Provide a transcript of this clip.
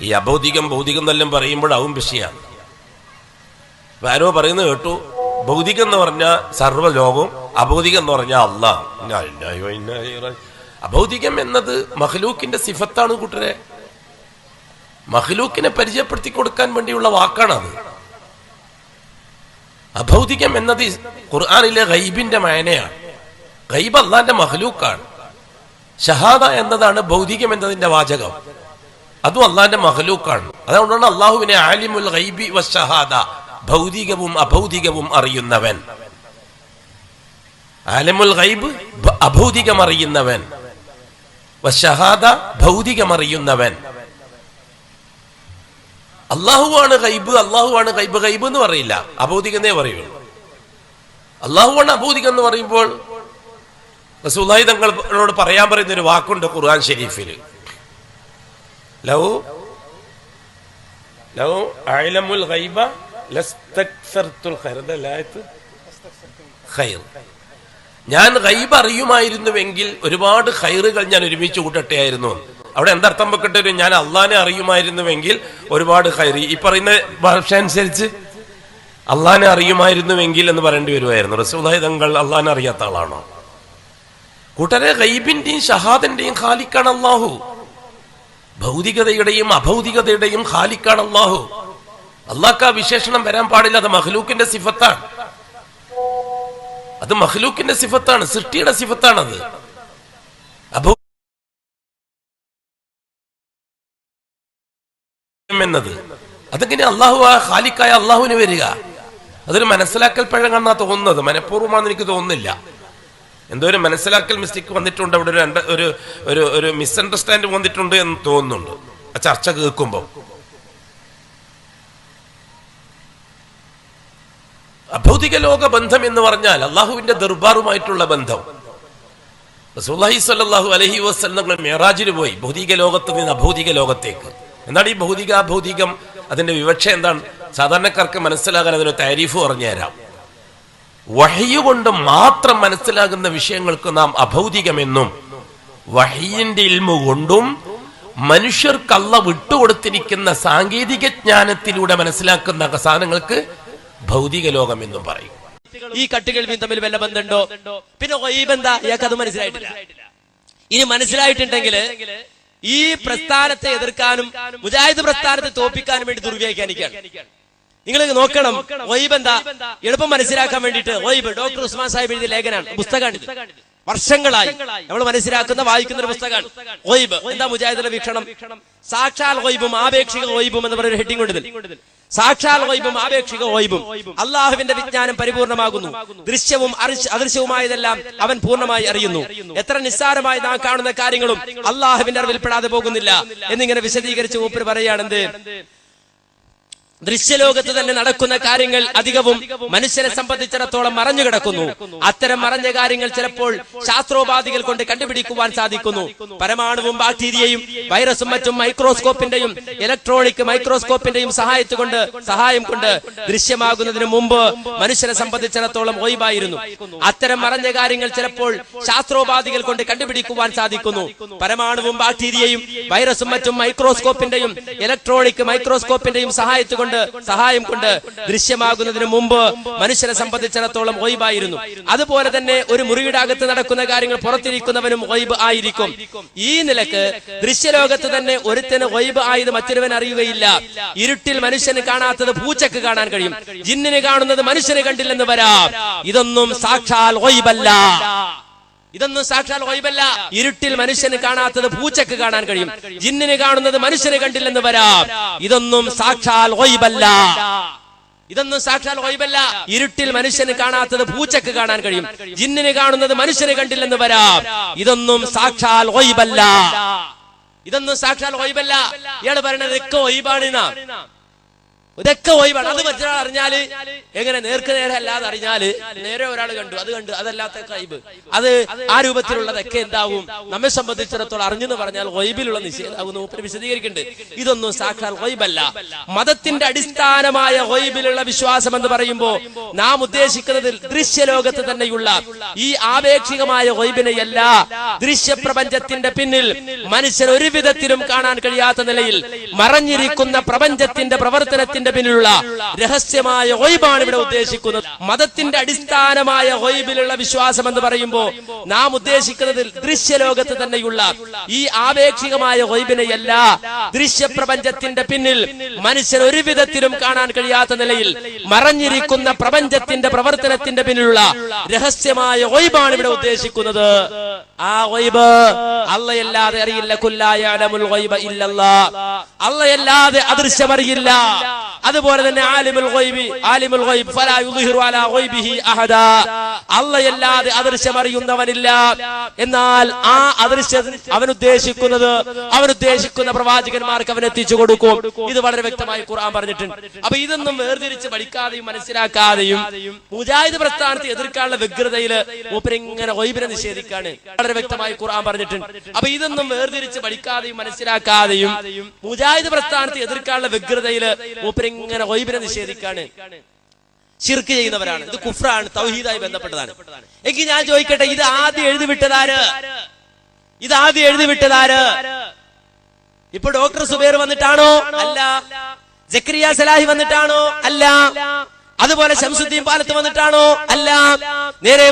ഈ അഭൗതികം ഭൗതികം എന്നെല്ലാം പറയുമ്പോഴാവും വിഷയമാണ് ഇപ്പൊ ആരോ പറയുന്നത് കേട്ടു ഭൗതികം എന്ന് പറഞ്ഞാൽ സർവലോകവും അഭൗതികം എന്ന് പറഞ്ഞാൽ അള്ളാഹ്. അഭൗതികം എന്നത് മഹ്ലൂക്കിന്റെ സിഫത്താണ് കൂട്ടരെ. മഹ്ലൂക്കിനെ പരിചയപ്പെടുത്തി കൊടുക്കാൻ വേണ്ടിയുള്ള വാക്കാണ് അത് അഭൗതികം എന്നത് ഖുർആാനിലെ ഗൈബിന്റെ മയനയാണ്. ഗൈബ് അള്ളാന്റെ മഹ്ലൂക്കാണ് ഷഹാദ എന്നതാണ് ഭൗതികം എന്നതിന്റെ വാചകം. അതും അള്ളാന്റെ മഹലൂക്കാണ്. അതുകൊണ്ടാണ് അള്ളാഹുവിനെ ആലിമുൽ ഗൈബി വശഹാദ ഭൗതികവും അഭൗതികവും അറിയുന്നവൻ. ആലിമുൽ ഗൈബ് അഭൗതികം അറിയുന്നവൻ. വശഹാദ ഭൗതികം അറിയുന്നവൻ. അള്ളാഹുവാണ് ഗൈബ് അള്ളാഹുവാണ് ഗൈബ് ഗൈബ് എന്ന് പറയില്ല. അഭൗതികന്നേ പറയുള്ളൂ. അള്ളാഹുവാണ് അഭൗതികം എന്ന് പറയുമ്പോൾ റസൂലായി തങ്ങളോട് പറയാൻ പറയുന്ന ഒരു വാക്കുണ്ട് ഖുർആൻ ഷരീഫിൽ ലൗ? ലൗ അഅലമുൽ ഗൈബ ലസ്തക്സർത്തുൽ ഖൈർ. അതല്ലായത് ഖൈർ. ഞാൻ ഖൈബ് അറിയുമായിരുന്നുവെങ്കിൽ ഒരുപാട് ഖൈറുകൾ ഞാൻ ഒരുമിച്ച് കൂട്ടട്ടെ ആയിരുന്നു അവിടെ എന്തർത്ഥം വെക്കട്ടെ ഞാൻ അള്ളാനെ അറിയുമായിരുന്നുവെങ്കിൽ ഒരുപാട് ഖൈറ് ഈ പറയുന്ന ഭാഷ അനുസരിച്ച് അള്ളാനെ അറിയുമായിരുന്നുവെങ്കിൽ എന്ന് പറയേണ്ടി വരുമായിരുന്നു. റസൂലായി തങ്ങൾ അള്ളാനെ അറിയാത്ത ആളാണോ? കൂട്ടരെ ഖൈബിന്റെയും ഷഹാദിന്റെയും ഖാലിക്കാണ് അള്ളാഹു. ഭൗതികതയുടെയും അഭൗതികതയുടെയും ഹാലിക്കാണ് അള്ളാഹു അള്ളാഹ്ക്ക് ആ വിശേഷണം വരാൻ പാടില്ല അത് മഹ്ലൂക്കിന്റെ സിഫത്താണ്. അത് മഹ്ലൂക്കിന്റെ സിഫത്താണ് സൃഷ്ടിയുടെ സിഫത്താണത്. എന്നത്. അതെങ്ങനെ അള്ളാഹു ആ ഹാലിക്കായ അള്ളാഹുവിന് വരിക? അതൊരു മനസ്സിലാക്കൽ പഴങ്ങാന്നാ തോന്നുന്നത് മനഃപൂർവമാണെന്ന് എനിക്ക് തോന്നുന്നില്ല. എന്തോ ഒരു മനസ്സിലാക്കൽ മിസ്റ്റേക്ക് വന്നിട്ടുണ്ട്. അവിടെ ഒരു ഒരു ഒരു ഒരു മിസ്അണ്ടർസ്റ്റാൻഡ് വന്നിട്ടുണ്ട് എന്ന് തോന്നുന്നുണ്ട്. ആ ചർച്ച കേൾക്കുമ്പോൾ അഭൗതിക ലോക ബന്ധം എന്ന് പറഞ്ഞാൽ അള്ളാഹുവിന്റെ ദർബാറുമായിട്ടുള്ള ബന്ധം. റസൂലുള്ളാഹി സ്വല്ലല്ലാഹു അലൈഹി വസല്ലം മേറാജിന് പോയി ഭൗതിക ലോകത്ത് നിന്ന് അഭൗതിക ലോകത്തേക്ക്. എന്താണ് ഈ ഭൗതിക അഭൗതികം അതിന്റെ വിവക്ഷ എന്താണ്? സാധാരണക്കാർക്ക് മനസ്സിലാകാൻ അതിന് താരീഫ് പറഞ്ഞു തരാം വഹയ്യ കൊണ്ട് മാത്രം മനസ്സിലാകുന്ന വിഷയങ്ങൾക്ക് നാം അഭൗതികമെന്നും വഹിയിന്റെ ഇൽമ കൊണ്ടും മനുഷ്യർക്കല്ല വിട്ടുകൊടുത്തിരിക്കുന്ന സാങ്കേതിക ജ്ഞാനത്തിലൂടെ മനസ്സിലാക്കുന്ന സാധനങ്ങൾക്ക് ഭൗതിക ലോകം എന്നും പറയും. ഈ കട്ടുകേൾവിയും തമ്മിൽ വല്ല ബന്ധമുണ്ടോ? പിന്നെ എന്താ ഇയാൾക്ക് അത് മനസ്സിലായിട്ടില്ല. ഇനി മനസ്സിലായിട്ടുണ്ടെങ്കിൽ ഈ പ്രസ്ഥാനത്തെ എതിർക്കാനും മുജാഹിദ് പ്രസ്ഥാനത്തെ തോപ്പിക്കാനും വേണ്ടി ദുർവ്യാഖ്യാനിക്കാണ് നിങ്ങൾ നോക്കണം. ഒയ്ബ് എന്താ? എളുപ്പം മനസ്സിലാക്കാൻ വേണ്ടിട്ട് ഒയ്ബ് ഡോക്ടർ ഉസ്മാൻ സാഹിബ് എഴുതിയ ലേഖനാണ്. പുസ്തകമാണ് വർഷങ്ങളായി നമ്മൾ മനസ്സിലാക്കുന്ന വായിക്കുന്ന ഒരു പുസ്തകമാണ്. ഒയ്ബ് എന്താ മുജാഹിദിന്റെ വീക്ഷണം? സാക്ഷാൽ ഒയ്ബും ആപേക്ഷിക ഒയ്ബും എന്ന് പറയുന്ന ഹെഡിങ് ഉണ്ട്. സാക്ഷാൽ ഒയ്ബും ആപേക്ഷിക ഒയ്ബും അള്ളാഹുവിന്റെ വിജ്ഞാനം പരിപൂർണമാകുന്നു. ദൃശ്യവും അദൃശ്യ- അദൃശ്യവുമായതെല്ലാം അവൻ പൂർണമായി അറിയുന്നു. എത്ര നിസ്സാരമായി നാം കാണുന്ന കാര്യങ്ങളും അള്ളാഹുവിന്റെ അറിവിൽപ്പെടാതെ പോകുന്നില്ല. എന്നിങ്ങനെ വിശദീകരിച്ച് ഊപ്പർ പറയുകയാണെന്ത്? ദൃശ്യലോകത്ത് തന്നെ നടക്കുന്ന കാര്യങ്ങൾ അധികവും മനുഷ്യനെ സംബന്ധിച്ചിടത്തോളം മറഞ്ഞു കിടക്കുന്നു. അത്തരം മറഞ്ഞ കാര്യങ്ങൾ ചിലപ്പോൾ ശാസ്ത്രോപാധികൾ കൊണ്ട് കണ്ടുപിടിക്കുവാൻ സാധിക്കുന്നു. പരമാണുവും ബാക്ടീരിയയും വൈറസും മറ്റും മൈക്രോസ്കോപ്പിന്റെയും ഇലക്ട്രോണിക് മൈക്രോസ്കോപ്പിന്റെയും സഹായത്തുകൊണ്ട് സഹായം കൊണ്ട് ദൃശ്യമാകുന്നതിന് മുമ്പ് മനുഷ്യനെ സംബന്ധിച്ചിടത്തോളം ഒഴിവായിരുന്നു. അത്തരം മറഞ്ഞ കാര്യങ്ങൾ ചിലപ്പോൾ ശാസ്ത്രോപാധികൾ കൊണ്ട് കണ്ടുപിടിക്കുവാൻ സാധിക്കുന്നു. പരമാണുവും ബാക്ടീരിയയും വൈറസും മറ്റും മൈക്രോസ്കോപ്പിന്റെയും ഇലക്ട്രോണിക് മൈക്രോസ്കോപ്പിന്റെയും സഹായത്ത് കൊണ്ട് സഹായം കൊണ്ട് ദൃശ്യമാകുന്നതിന് മുമ്പ് മനുഷ്യനെ സംബന്ധിച്ചിടത്തോളം ഒയ്ബായിരുന്നു അതുപോലെ തന്നെ ഒരു മുറിയുടെ അകത്ത് നടക്കുന്ന കാര്യങ്ങൾ പുറത്തിരിക്കുന്നവനും ഒയ്ബ് ആയിരിക്കും. ഈ നിലയ്ക്ക് ദൃശ്യലോകത്ത് തന്നെ ഒരുത്തന് ഒയ്ബ് ആയത് മറ്റൊരുവൻ അറിയുകയില്ല. ഇരുട്ടിൽ മനുഷ്യന് കാണാത്തത് പൂച്ചക്ക് കാണാൻ കഴിയും. ജിന്നിന് കാണുന്നത് മനുഷ്യന് കണ്ടില്ലെന്ന് വരാം. ഇതൊന്നും സാക്ഷാൽ ഒയ്ബല്ല ഇതൊന്നും സാക്ഷാൽ വൈബല്ല ഇരുട്ടിൽ മനുഷ്യന് കാണാത്തത് പൂച്ചക്ക് കാണാൻ കഴിയും. ജിന്നിന് കാണുന്നത് മനുഷ്യന് കണ്ടില്ലെന്ന് വരാം. ഇതൊന്നും സാക്ഷാൽ വൈബല്ല ഇതൊന്നും സാക്ഷാൽ വൈബല്ല ഇരുട്ടിൽ മനുഷ്യന് കാണാത്തത് പൂച്ചക്ക് കാണാൻ കഴിയും. ജിന്നിന് കാണുന്നത് മനുഷ്യന് കണ്ടില്ലെന്ന് വരാം. ഇതൊന്നും സാക്ഷാൽ വൈബല്ല ഇതൊന്നും സാക്ഷാൽ വൈബല്ല ഇയാൾ പറയണത് ഒക്കെ വൈബാണ് ഇതൊക്കെ പോയി വേണം അത് മറ്റൊരാൾ അറിഞ്ഞാൽ എങ്ങനെ നേർക്ക് നേരെ അല്ലാതെ അറിഞ്ഞാൽ നേരെ ഒരാൾ കണ്ടു അത് കണ്ടു അതല്ലാത്ത കൈബ്. അത് ആ രൂപത്തിലുള്ളതൊക്കെ എന്താവും? നമ്മെ സംബന്ധിച്ചിടത്തോളം അറിഞ്ഞെന്ന് പറഞ്ഞാൽ വൈബിലുള്ള നിഷേധാകുന്നു മൂപ്പര് വിശദീകരിക്കുന്നുണ്ട്. ഇതൊന്നും സാക്ഷാൽ വൈബല്ല മതത്തിന്റെ അടിസ്ഥാനമായ വൈബിലുള്ള വിശ്വാസം എന്ന് പറയുമ്പോൾ നാം ഉദ്ദേശിക്കുന്നത് ദൃശ്യലോകത്ത് തന്നെയുള്ള ഈ ആപേക്ഷികമായ വൈബിനെയല്ല ദൃശ്യപ്രപഞ്ചത്തിന്റെ പിന്നിൽ മനുഷ്യൻ ഒരു വിധത്തിലും കാണാൻ കഴിയാത്ത നിലയിൽ മറഞ്ഞിരിക്കുന്ന പ്രപഞ്ചത്തിന്റെ പ്രവർത്തനത്തിന്റെ പിന്നിലുള്ള രഹസ്യമായ ഒയ്ബാണ് ഇവിടെ ഉദ്ദേശിക്കുന്നത്. മതത്തിന്റെ അടിസ്ഥാനമായ ഒയ്ബിലുള്ള വിശ്വാസം എന്ന് പറയുമ്പോൾ നാം ഉദ്ദേശിക്കുന്നത് ദൃശ്യലോകത്ത് തന്നെയുള്ള ഈ ആപേക്ഷികമായ ഒയ്ബിനെയല്ല ദൃശ്യപ്രപഞ്ചത്തിന്റെ പിന്നിൽ മനുഷ്യൻ ഒരു വിധത്തിലും കാണാൻ കഴിയാത്ത നിലയിൽ മറഞ്ഞിരിക്കുന്ന പ്രപഞ്ചത്തിന്റെ പ്രവർത്തനത്തിന്റെ പിന്നിലുള്ള രഹസ്യമായ ഒയ്ബാണ് ഇവിടെ ഉദ്ദേശിക്കുന്നത്. ആ ഒയ്ബ് അല്ലയല്ലാതെ അറിയില്ല കുല്ലായ അലമുൽ ഗൈബ ഇല്ലല്ലാ. അല്ലയല്ലാതെ അദൃശ്യമറിയില്ല. അതുപോലെ തന്നെ ആലിമുൽ ഗൈബി ആലിമുൽ ഗൈബ് ഫലാ യുദ്ഹിറു അലാ ഗൈബിഹി അഹദാ. അദൃശ്യം അറിയുന്നവനില്ല എന്നാൽ ആ അദൃശ്യം അവൻ ഉദ്ദേശിക്കുന്നത് അവൻ ഉദ്ദേശിക്കുന്ന പ്രവാചകന്മാർക്ക് അവൻ എത്തിച്ചു കൊടുക്കും. ഇത് വളരെ വ്യക്തമായി ഖുർആൻ പറഞ്ഞിട്ടുണ്ട്. അപ്പൊ ഇതൊന്നും വേർതിരിച്ച് പഠിക്കാതെയും മനസ്സിലാക്കാതെയും മുജാഹിദ് പ്രസ്ഥാനത്തെ എതിർക്കാനുള്ള വ്യഗ്രതയിൽ മൂപ്പരിങ്ങനെ ഒയ്ബിനെ നിഷേധിക്കാണ്. വളരെ വ്യക്തമായി ഖുർആൻ പറഞ്ഞിട്ടുണ്ട്. അപ്പൊ ഇതൊന്നും വേർതിരിച്ച് പഠിക്കാതെയും മനസ്സിലാക്കാതെയും മുജാഹിദ് പ്രസ്ഥാനത്തെ എതിർക്കാനുള്ള വ്യഗ്രതയിൽ മൂപ്പരിങ്ങനെ ഒയ്ബിനെ നിഷേധിക്കാണ്. ശിർക്ക് ചെയ്യുന്നവരാണ് ഇത് കുഫ്രാണ് തൗഹീദായി ബന്ധപ്പെട്ടതാണ്. എങ്കിൽ ഞാൻ ചോദിക്കട്ടെ ഇത് ആദ്യം എഴുതി വിട്ടതാര് ഇത് ആദ്യം എഴുതി വിട്ടതാര് ഇപ്പൊ ഡോക്ടർ സുബേർ വന്നിട്ടാണോ? അല്ല. ജക്രിയ സലാഹി വന്നിട്ടാണോ? അല്ല. അതുപോലെ ശംസുദ്ദീൻ പാലത്ത് വന്നിട്ടാണോ? അല്ല. നേരെ